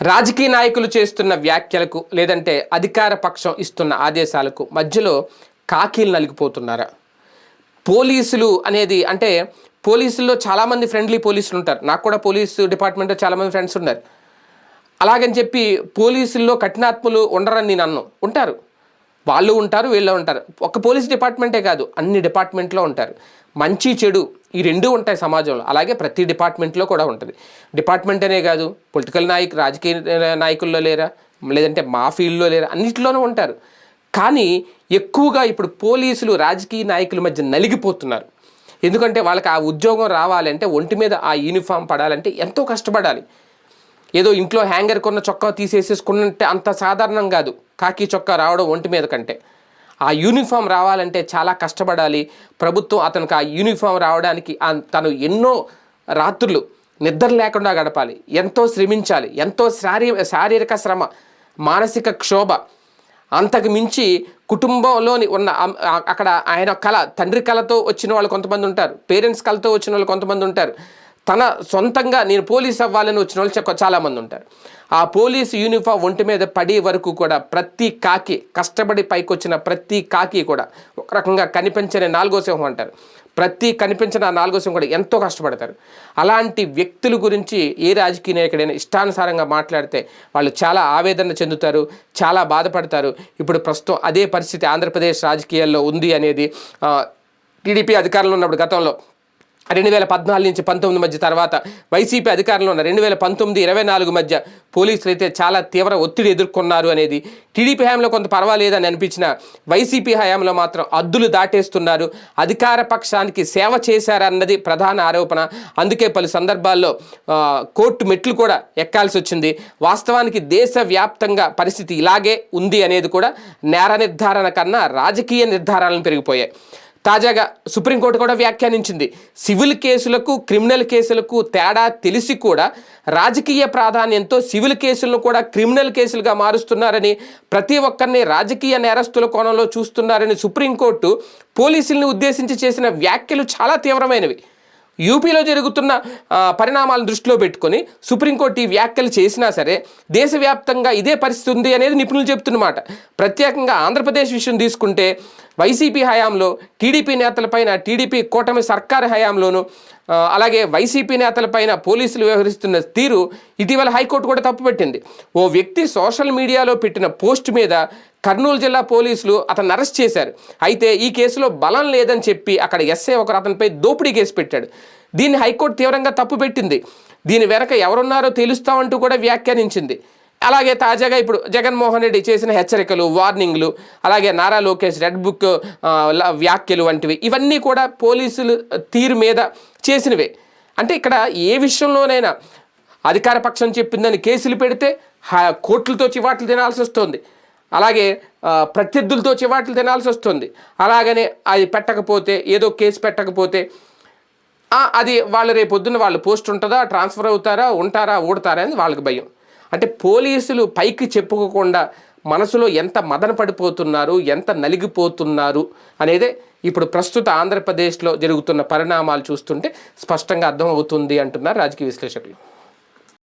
రాజకీయ నాయకులు చేస్తున్న వ్యాఖ్యలకు లేదంటే అధికార పక్షం ఇస్తున్న ఆదేశాలకు మధ్యలో కాకీలు నలిగిపోతున్నారా. పోలీసులు అనేది అంటే పోలీసుల్లో చాలామంది ఫ్రెండ్లీ పోలీసులు ఉంటారు. నాకు కూడా పోలీసు డిపార్ట్మెంట్లో చాలామంది ఫ్రెండ్స్ ఉన్నారు. అలాగని చెప్పి పోలీసుల్లో కఠినాత్ములు ఉండరని నేను అన్ను ఉంటారు. వాళ్ళు ఉంటారు వీళ్ళు ఉంటారు. ఒక పోలీస్ డిపార్ట్మెంటే కాదు అన్ని డిపార్ట్మెంట్లో ఉంటారు. మంచి చెడు ఈ రెండూ ఉంటాయి సమాజంలో. అలాగే ప్రతి డిపార్ట్మెంట్లో కూడా ఉంటుంది. డిపార్ట్మెంట్ అనే కాదు పొలిటికల్ నాయకు రాజకీయ నాయకుల్లో లేరా లేదంటే మా ఫీల్డ్లో లేరా అన్నింటిలోనూ ఉంటారు. కానీ ఎక్కువగా ఇప్పుడు పోలీసులు రాజకీయ నాయకుల మధ్య నలిగిపోతున్నారు. ఎందుకంటే వాళ్ళకి ఆ ఉద్యోగం రావాలంటే ఒంటి మీద ఆ యూనిఫామ్ పడాలంటే ఎంతో కష్టపడాలి. ఏదో ఇంట్లో హ్యాంగర్ కొన్న చొక్కా తీసేసేసుకున్నంటే అంత సాధారణం కాదు. కాకి చొక్కా రావడం ఒంటి మీద కంటే. ఆ యూనిఫామ్ రావాలంటే చాలా కష్టపడాలి. ప్రభుత్వం అతనికి ఆ యూనిఫామ్ రావడానికి తను ఎన్నో రాత్రులు నిద్ర లేకుండా గడపాలి. ఎంతో శ్రమించాలి. ఎంతో శారీ శారీరక శ్రమ మానసిక క్షోభ అంతకు మించి కుటుంబంలోని ఉన్న అక్కడ ఆయన కళ తండ్రి కళతో వచ్చిన వాళ్ళు కొంతమంది ఉంటారు. పేరెంట్స్ కళతో వచ్చిన వాళ్ళు కొంతమంది ఉంటారు. తన సొంతంగా నేను పోలీస్ అవ్వాలని వచ్చిన వాళ్ళు చా- చాలామంది ఉంటారు. ఆ పోలీస్ యూనిఫామ్ ఒంటి మీద పడే వరకు కూడా ప్రతి కాకి కష్టపడి పైకి వచ్చిన ప్రతి కాకి కూడా ఒక రకంగా కనిపించని నాలుగో సింహం అంటారు. ప్రతి కనిపించిన ఆ నాలుగో సింహం కూడా ఎంతో కష్టపడతారు. అలాంటి వ్యక్తుల గురించి ఏ రాజకీయ నాయకుడైనా ఇష్టానుసారంగా మాట్లాడితే వాళ్ళు చాలా ఆవేదన చెందుతారు చాలా బాధపడతారు. ఇప్పుడు ప్రస్తుతం అదే పరిస్థితి ఆంధ్రప్రదేశ్ రాజకీయాల్లో ఉంది అనేది టీడీపీ అధికారంలో ఉన్నప్పుడు గతంలో రెండు వేల పద్నాలుగు నుంచి పంతొమ్మిది మధ్య తర్వాత వైసీపీ అధికారంలో ఉన్న రెండు వేల పంతొమ్మిది ఇరవై నాలుగు మధ్య పోలీసులు అయితే చాలా తీవ్ర ఒత్తిడి ఎదుర్కొన్నారు అనేది టీడీపీ హయాంలో కొంత పర్వాలేదని అనిపించిన వైసీపీ హయాంలో మాత్రం అద్దులు దాటేస్తున్నారు. అధికార పక్షానికి సేవ చేశారన్నది ప్రధాన ఆరోపణ. అందుకే పలు సందర్భాల్లో కోర్టు మెట్లు కూడా ఎక్కాల్సి వచ్చింది. వాస్తవానికి దేశవ్యాప్తంగా పరిస్థితి ఇలాగే ఉంది అనేది కూడా నేర నిర్ధారణ కన్నా రాజకీయ నిర్ధారణలు పెరిగిపోయాయి. తాజాగా సుప్రీంకోర్టు కూడా వ్యాఖ్యానించింది. సివిల్ కేసులకు క్రిమినల్ కేసులకు తేడా తెలిసి కూడా రాజకీయ ప్రాధాన్యంతో సివిల్ కేసులను కూడా క్రిమినల్ కేసులుగా మారుస్తున్నారని ప్రతి ఒక్కరిని రాజకీయ నేరస్తుల కోణంలో చూస్తున్నారని సుప్రీంకోర్టు పోలీసుల్ని ఉద్దేశించి చేసిన వ్యాఖ్యలు చాలా తీవ్రమైనవి. యూపీలో జరుగుతున్న పరిణామాలను దృష్టిలో పెట్టుకొని సుప్రీంకోర్టు ఈ వ్యాఖ్యలు చేసినా సరే దేశవ్యాప్తంగా ఇదే పరిస్థితి ఉంది అనేది నిపుణులు చెప్తున్నమాట. ప్రత్యేకంగా ఆంధ్రప్రదేశ్ విషయం తీసుకుంటే వైసీపీ హయాంలో టీడీపీ నేతలపైన టీడీపీ కూటమి సర్కారు హయాంలోనూ అలాగే వైసీపీ నేతలపైన పోలీసులు వ్యవహరిస్తున్న తీరు ఇటీవల హైకోర్టు కూడా తప్పుపెట్టింది. ఓ వ్యక్తి సోషల్ మీడియాలో పెట్టిన పోస్ట్ మీద కర్నూలు జిల్లా పోలీసులు అతను అరెస్ట్ చేశారు. అయితే ఈ కేసులో బలం లేదని చెప్పి అక్కడ ఎస్ఐ ఒకరు అతనిపై దోపిడీ కేసు పెట్టాడు. దీన్ని హైకోర్టు తీవ్రంగా తప్పుపెట్టింది. దీని వెనక ఎవరున్నారో తెలుస్తామంటూ కూడా వ్యాఖ్యానించింది. అలాగే తాజాగా ఇప్పుడు జగన్మోహన్ రెడ్డి చేసిన హెచ్చరికలు వార్నింగ్లు అలాగే నారా లోకేష్ రెడ్ బుక్ ల- వ్యాఖ్యలు వంటివి. ఇవన్నీ కూడా పోలీసులు తీరు మీద చేసినవే. అంటే ఇక్కడ ఏ విషయంలోనైనా అధికార పక్షం చెప్పిందని కేసులు పెడితే కోర్టులతో చివాట్లు తినాల్సి వస్తుంది. అలాగే ప్రత్యర్థులతో చివాట్లు తినాల్సి వస్తుంది. అలాగనే అది పెట్టకపోతే ఏదో కేసు పెట్టకపోతే అది వాళ్ళు రేపు పొద్దున్న వాళ్ళు పోస్ట్ ఉంటుందా ట్రాన్స్ఫర్ అవుతారా ఉంటారా ఊడతారా అని వాళ్ళకి భయం. అంటే పోలీసులు పైకి చెప్పుకోకుండా మనసులో ఎంత మదన పడిపోతున్నారు ఎంత నలిగిపోతున్నారు అనేదే ఇప్పుడు ప్రస్తుత ఆంధ్రప్రదేశ్లో జరుగుతున్న పరిణామాలు చూస్తుంటే స్పష్టంగా అర్థమవుతుంది అంటున్నారు రాజకీయ విశ్లేషకులు.